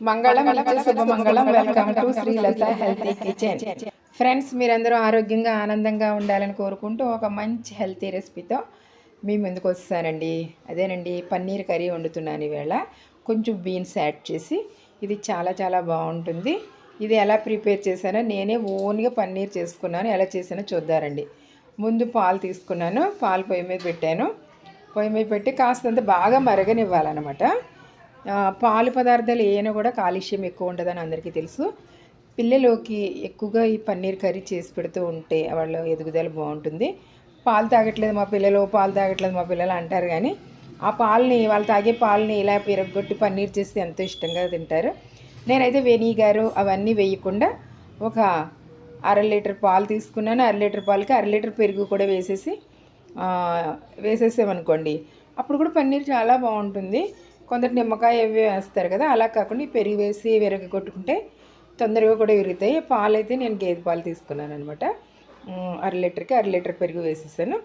మంగళం శుభమంగళం welcome to Srilatha healthy kitchen friends మీరందరూ ఆరోగ్యంగా ఆనందంగా ఉండాలని కోరుకుంటూ ఒక మంచి హెల్తీ రెసిపీతో మీ ముందుకు వస్తానండి. అదేనండి పన్నీర్ కర్రీ వండుతున్నాను ఈవేళ. కొంచెం బీన్స్ యాడ్ చేసి ఇది చాలా చాలా బాగుంటుంది. ఇది ఎలా ప్రిపేర్ చేశానో నేనే ఓన్గా పన్నీర్ చేసుకున్నాను. ఎలా చేసానో చూద్దారండి. ముందు పాలు తీసుకున్నాను. పాలు పొయ్యి మీద పెట్టాను. పొయ్యి మీద పెట్టి కాస్తంత బాగా మరగనివ్వాలన్నమాట. పాలు పదార్థాలు ఏమైనా కూడా కాలుష్యం ఎక్కువ ఉండదని అందరికీ తెలుసు. పిల్లలకి ఎక్కువగా ఈ పన్నీర్ కర్రీ చేసి పెడుతూ ఉంటే వాళ్ళ ఎదుగుదల బాగుంటుంది. పాలు తాగట్లేదు మా పిల్లలు పాలు తాగట్లేదు మా పిల్లలు అంటారు కానీ ఆ పాలని వాళ్ళు తాగే పాలని ఇలా పెరగొట్టి పన్నీర్ చేస్తే ఎంతో ఇష్టంగా తింటారు. నేనైతే వెనిగారు అవన్నీ వేయకుండా ఒక అర లీటర్ పాలు తీసుకున్నాను. అర లీటర్ పాలకి అర లీటర్ పెరుగు కూడా వేసేసి వేసేసామనుకోండి అప్పుడు కూడా పన్నీర్ చాలా బాగుంటుంది. కొందరు నిమ్మకాయ అవి వేస్తారు కదా అలా కాకుండా పెరుగు వేసి విరగ కొట్టుకుంటే తొందరగా కూడా విరుగుతాయి. పాలు అయితే నేను గేదె పాలు తీసుకున్నాను అనమాట అర లీటర్కి అర లీటర్ పెరుగు వేసేసాను.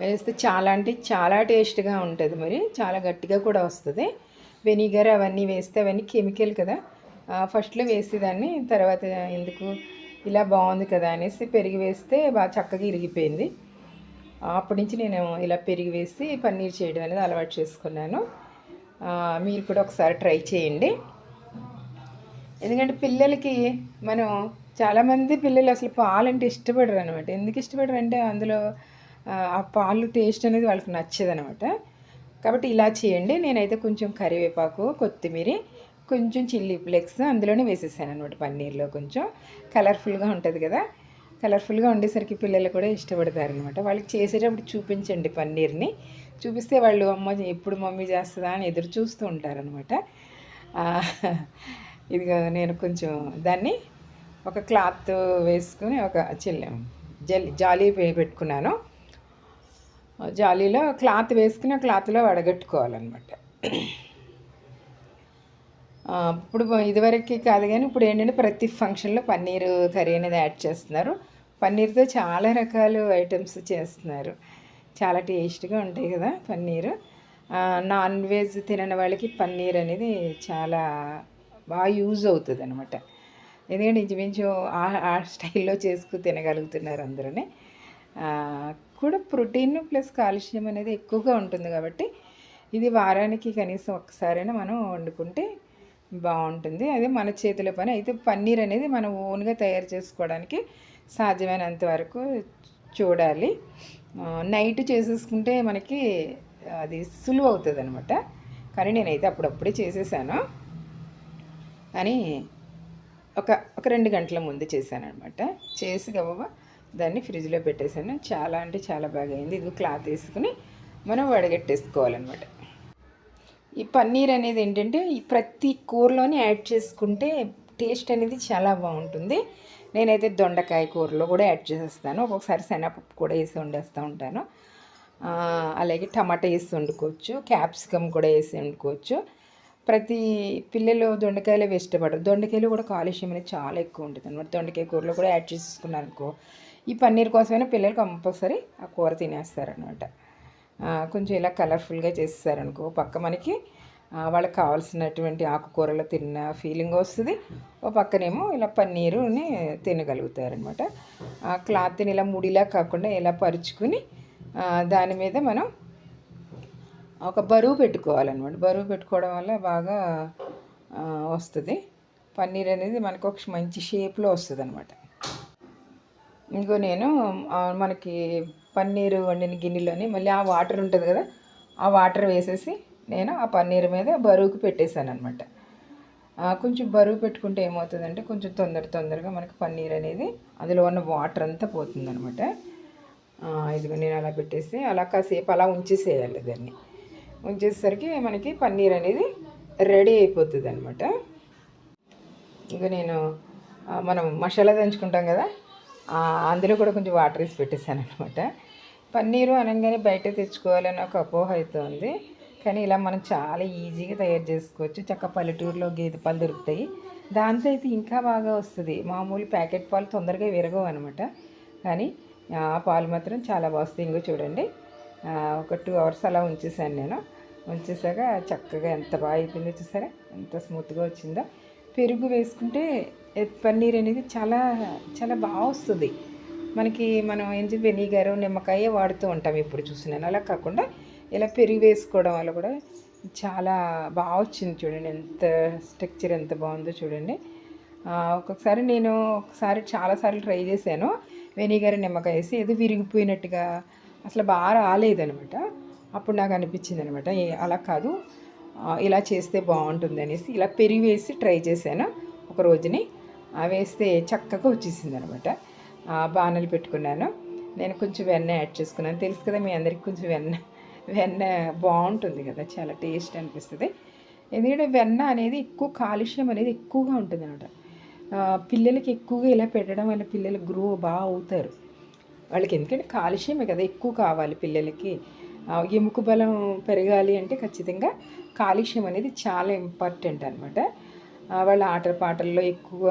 వేస్తే చాలా అంటే చాలా టేస్ట్గా ఉంటుంది మరి చాలా గట్టిగా కూడా వస్తుంది. వెనిగర్ అవన్నీ వేస్తే అవన్నీ కెమికల్ కదా. ఫస్ట్లో వేసేదాన్ని తర్వాత ఎందుకు ఇలా బాగుంది కదా అనేసి పెరిగి వేస్తే బాగా చక్కగా ఇరిగిపోయింది. అప్పటి నుంచి నేను ఇలా పెరిగి వేసి పన్నీర్ చేయడం అనేది అలవాటు చేసుకున్నాను. మీరు కూడా ఒకసారి ట్రై చేయండి. ఎందుకంటే పిల్లలకి మనం చాలామంది పిల్లలు అసలు పాలు అంటే ఇష్టపడరు అనమాట ఎందుకు ఇష్టపడరు అంటే అందులో ఆ, పాలు టేస్ట్ అనేది వాళ్ళకి నచ్చదనమాట కాబట్టి ఇలా చేయండి. నేనైతే కొంచెం కరివేపాకు కొత్తిమీర కొంచెం చిల్లీ ఫ్లెక్స్ అందులోనే వేసేసాను అనమాట పన్నీర్లో కొంచెం. కలర్ఫుల్గా ఉంటుంది కదా. కలర్ఫుల్గా ఉండేసరికి పిల్లలు కూడా ఇష్టపడతారు అనమాట వాళ్ళకి చేసేటప్పుడు చూపించండి పన్నీర్ని. చూపిస్తే వాళ్ళు అమ్మ ఎప్పుడు మమ్మీ చేస్తుందా అని ఎదురు చూస్తూ ఉంటారనమాట ఇదిగో నేను కొంచెం దాన్ని ఒక క్లాత్ వేసుకుని ఒక చిల్ల జల్ జాలీ పెట్టుకున్నాను. జాలీలో క్లాత్ వేసుకుని క్లాత్లో వడగట్టుకోవాలన్నమాట. ఇప్పుడు ఇదివరకు కాదు కానీ ఇప్పుడు ఏంటంటే ప్రతి ఫంక్షన్లో పన్నీర్ కర్రీ అనేది యాడ్ చేస్తున్నారు. పన్నీర్తో చాలా రకాల ఐటమ్స్ చేస్తున్నారు. చాలా టేస్ట్గా ఉంటాయి కదా పన్నీర్. నాన్ వెజ్ తినని వాళ్ళకి పన్నీర్ అనేది చాలా బాగా యూజ్ అవుతుంది అనమాట ఎందుకంటే ఇంచుమించు ఆ- ఆ స్టైల్లో చేసుకు తినగలుగుతున్నారు అందరూ కూడా ప్రోటీన్ ప్లస్ కాల్షియం అనేది ఎక్కువగా ఉంటుంది కాబట్టి ఇది వారానికి కనీసం ఒక్కసారైనా మనం వండుకుంటే బాగుంటుంది. అదే మన చేతుల పని. అయితే పన్నీర్ అనేది మనం ఓన్గా తయారు చేసుకోవడానికి సాధ్యమైనంత వరకు చూడాలి. నైట్ చేసేసుకుంటే మనకి అది సులువు అవుతుంది అనమాట కానీ నేనైతే అప్పుడప్పుడే చేసేసాను. అని ఒక ఒక రెండు గంటల ముందు చేశాను అనమాట చేసి గబగబా దాన్ని ఫ్రిడ్జ్లో పెట్టేశాను. చాలా అంటే చాలా బాగా అయింది ఇది క్లాత్ వేసుకుని మనం వడగట్టేసుకోవాలన్నమాట. ఈ పన్నీర్ అనేది ఏంటంటే ప్రతి కూరలోని యాడ్ చేసుకుంటే టేస్ట్ అనేది చాలా బాగుంటుంది. నేనైతే దొండకాయ కూరలో కూడా యాడ్ చేసేస్తాను. ఒక్కొక్కసారి శనగపప్పు కూడా వేసి వండేస్తూ ఉంటాను. అలాగే టమాటా వేసి వండుకోవచ్చు. క్యాప్సికమ్ కూడా వేసి వండుకోవచ్చు. ప్రతి పిల్లలు దొండకాయలు ఇష్టపడరు. దొండకాయలు కూడా కాలుష్యం అనేది చాలా ఎక్కువ ఉంటుంది అనమాట దొండకాయ కూరలో కూడా యాడ్ చేసుకున్నారనుకో అనుకో ఈ పన్నీర్ కోసమైనా పిల్లలు కంపల్సరీ ఆ కూర తినేస్తారనమాట కొంచెం ఇలా కలర్ఫుల్గా చేసేసారనుకో పక్క మనకి వాళ్ళకి కావాల్సినటువంటి ఆకుకూరలు తిన్న ఫీలింగ్ వస్తుంది. ఓ పక్కనేమో ఇలా పన్నీరుని తినగలుగుతారనమాట. ఆ క్లాత్ని ఇలా ముడిలా కాకుండా ఇలా పరుచుకుని దాని మీద మనం ఒక బరువు పెట్టుకోవాలన్నమాట. బరువు పెట్టుకోవడం వల్ల బాగా వస్తుంది. పన్నీర్ అనేది మనకు ఒక మంచి షేప్లో వస్తుంది అనమాట ఇంకో నేను మనకి పన్నీరు వండిన గిన్నెలోని మళ్ళీ ఆ వాటర్ ఉంటుంది కదా ఆ వాటర్ వేసేసి నేను ఆ పన్నీర్ మీద బరువుకు పెట్టేశాను అనమాట కొంచెం బరువు పెట్టుకుంటే ఏమవుతుందంటే కొంచెం తొందర తొందరగా మనకి పన్నీర్ అనేది అందులో ఉన్న వాటర్ అంతా పోతుంది అనమాట ఇదిగో నేను అలా పెట్టేసి అలా కాసేపు అలా ఉంచేసేయాలి దాన్ని. ఉంచేసరికి మనకి పన్నీర్ అనేది రెడీ అయిపోతుంది అనమాట ఇంకా నేను మనం మసాలా దంచుకుంటాం కదా అందులో కూడా కొంచెం వాటర్ వేసి పెట్టేశాను అనమాట పన్నీరు అనగానే బయట తెచ్చుకోవాలని ఒక అపోహ అయితే ఉంది కానీ ఇలా మనం చాలా ఈజీగా తయారు చేసుకోవచ్చు. చక్క పల్లెటూరులో గేదె పాలు దొరుకుతాయి. దాంతో అయితే ఇంకా బాగా వస్తుంది. మామూలు ప్యాకెట్ పాలు తొందరగా విరగవు అనమాట కానీ ఆ పాలు మాత్రం చాలా బాగా వస్తాయి ఇంకో చూడండి ఒక టూ అవర్స్ అలా ఉంచేసాను నేను. ఉంచేసాక చక్కగా ఎంత బాగా అయిపోయిందో చూసారా? ఎంత స్మూత్గా వచ్చిందో. పెరుగు వేసుకుంటే పన్నీర్ అనేది చాలా చాలా బాగా వస్తుంది. మనకి మనం ఏంటి వెనిగర్ నిమ్మకాయ వాడుతూ ఉంటాం ఇప్పుడు చూసినాను అలా కాకుండా ఇలా పెరుగు వేసుకోవడం వల్ల కూడా చాలా బాగా వచ్చింది చూడండి. ఎంత స్ట్రక్చర్ ఎంత బాగుందో చూడండి. ఒక్కొక్కసారి నేను ఒకసారి చాలాసార్లు ట్రై చేశాను. వెనిగర్ నిమ్మకాయ వేసి ఏదో విరిగిపోయినట్టుగా అసలు బాగా రాలేదనమాట. అప్పుడు నాకు అనిపించింది అనమాట అలా కాదు. ఇలా చేస్తే బాగుంటుంది అనేసి ఇలా పెరిగి వేసి ట్రై చేశాను. ఒక రోజుని. అవి వేస్తే చక్కగా వచ్చేసింది అనమాట బాణలు పెట్టుకున్నాను. నేను కొంచెం వెన్న యాడ్ చేసుకున్నాను. తెలుసు కదా మీ అందరికి కొంచెం వెన్న వెన్న బాగుంటుంది కదా చాలా టేస్ట్ అనిపిస్తుంది. ఎందుకంటే వెన్న అనేది ఎక్కువ కాలుష్యం అనేది ఎక్కువగా ఉంటుంది అనమాట పిల్లలకి ఎక్కువగా ఇలా పెట్టడం వల్ల పిల్లలు గ్రో బాగా అవుతారు. వాళ్ళకి ఎందుకంటే కాలుష్యమే కదా ఎక్కువ కావాలి పిల్లలకి. ఎముక బలం పెరగాలి అంటే ఖచ్చితంగా కాలుష్యం అనేది చాలా ఇంపార్టెంట్ అనమాట వాళ్ళ ఆటల పాటల్లో ఎక్కువ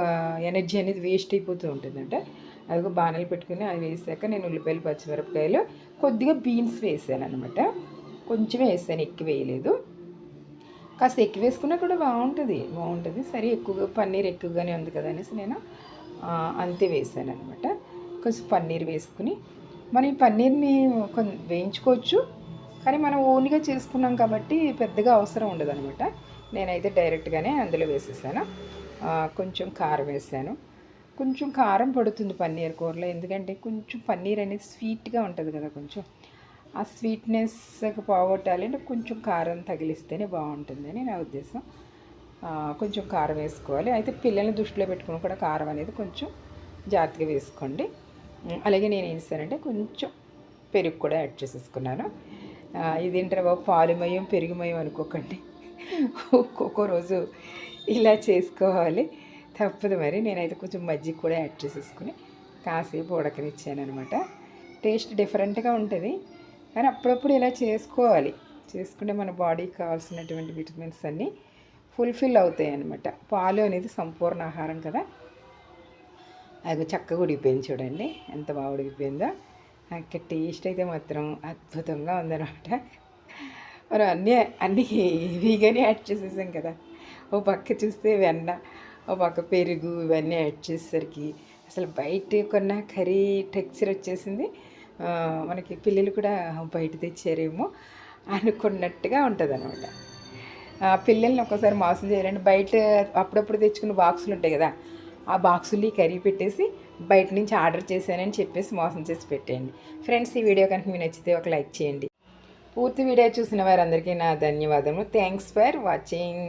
ఎనర్జీ అనేది వేస్ట్ అయిపోతూ ఉంటుందంట అదిగో బాణలు పెట్టుకుని అవి వేసాక నేను ఉల్లిపాయలు పచ్చిమిరపకాయలు కొద్దిగా బీన్స్ వేసాను అనమాట కొంచెమే వేసాను ఎక్కువ వేయలేదు. కాస్త ఎక్కువ వేసుకున్నా కూడా బాగుంటుంది బాగుంటుంది. సరే ఎక్కువగా పన్నీర్ ఎక్కువగానే ఉంది కదా అనేసి నేను అంతే వేసాను అనమాట కొంచెం పన్నీర్ వేసుకుని మనం ఈ పన్నీర్ని వేయించుకోవచ్చు. కానీ మనం ఓన్గా చేసుకున్నాం కాబట్టి పెద్దగా అవసరం ఉండదు అనమాట నేనైతే డైరెక్ట్గానే అందులో వేసేసాను. కొంచెం కారం వేసాను. కొంచెం కారం పడుతుంది పన్నీర్ కూరలో. ఎందుకంటే కొంచెం పన్నీర్ అనేది స్వీట్గా ఉంటుంది కదా కొంచెం. ఆ స్వీట్నెస్ పోగొట్టాలి అంటే కొంచెం కారం తగిలిస్తేనే బాగుంటుందని నా ఉద్దేశం. కొంచెం కారం వేసుకోవాలి. అయితే పిల్లల్ని దృష్టిలో పెట్టుకుని కూడా కారం అనేది కొంచెం జాగ్రత్తగా వేసుకోండి. అలాగే నేను ఏం చేశానంటే కొంచెం పెరుగు కూడా యాడ్ చేసేసుకున్నాను. ఇది ఇదేంటారా బాబు? పాలుమయం పెరుగుమయం అనుకోకండి. ఒక్కొక్క రోజు ఇలా చేసుకోవాలి. తప్పదు మరి. నేనైతే కొంచెం మజ్జిగ కూడా యాడ్ చేసేసుకుని కాసేపు ఉడకనిచ్చాను అనమాట టేస్ట్ డిఫరెంట్గా ఉంటుంది. కానీ అప్పుడప్పుడు ఇలా చేసుకోవాలి. చేసుకుంటే మన బాడీకి కావాల్సినటువంటి విటమిన్స్ అన్నీ ఫుల్ఫిల్ అవుతాయి అన్నమాట పాలు అనేది సంపూర్ణ ఆహారం కదా. అది చక్కగా ఉడిగిపోయింది చూడండి. ఎంత బాగా ఉడిగిపోయిందో ఇంకా టేస్ట్ అయితే మాత్రం అద్భుతంగా ఉందన్నమాట. మనం అన్నీ అన్నీ హెవీగానే యాడ్ చేసేసాం కదా. ఓ పక్క చూస్తే వెన్న. ఒక పక్క పెరుగు ఇవన్నీ యాడ్ చేసేసరికి అసలు బయట కొన్న కర్రీ టెక్స్చర్ వచ్చేసింది. మనకి పిల్లలు కూడా బయట తెచ్చారేమో అనుకున్నట్టుగా ఉంటుంది అనమాట పిల్లల్ని ఒక్కసారి మోసం చేయాలండి బయట అప్పుడప్పుడు తెచ్చుకున్న బాక్సులు ఉంటాయి కదా ఆ బాక్సులు కర్రీ పెట్టేసి బయట నుంచి ఆర్డర్ చేశానని చెప్పేసి మోసం చేసి పెట్టేయండి. ఫ్రెండ్స్ ఈ వీడియో కనుక మీకు నచ్చితే ఒక లైక్ చేయండి. పూర్తి వీడియో చూసిన వారందరికీ నా ధన్యవాదములు. Thanks for watching